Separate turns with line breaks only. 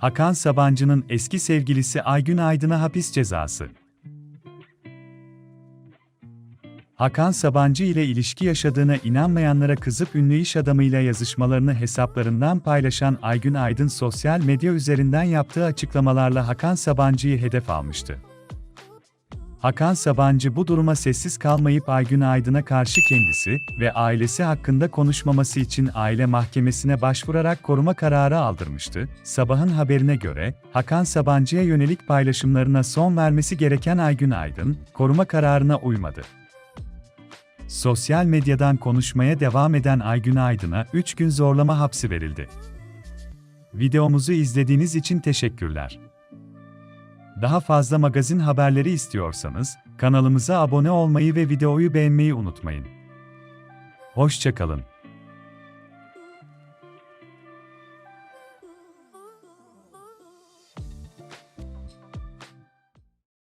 Hakan Sabancı'nın eski sevgilisi Aygün Aydın'a hapis cezası. Hakan Sabancı ile ilişki yaşadığına inanmayanlara kızıp ünlü iş adamıyla yazışmalarını hesaplarından paylaşan Aygün Aydın sosyal medya üzerinden yaptığı açıklamalarla Hakan Sabancı'yı hedef almıştı. Hakan Sabancı bu duruma sessiz kalmayıp Aygün Aydın'a karşı kendisi ve ailesi hakkında konuşmaması için aile mahkemesine başvurarak koruma kararı aldırmıştı. Sabahın haberine göre, Hakan Sabancı'ya yönelik paylaşımlarına son vermesi gereken Aygün Aydın, koruma kararına uymadı. Sosyal medyadan konuşmaya devam eden Aygün Aydın'a 3 gün zorlama hapsi verildi. Videomuzu izlediğiniz için teşekkürler. Daha fazla magazin haberleri istiyorsanız kanalımıza abone olmayı ve videoyu beğenmeyi unutmayın. Hoşçakalın.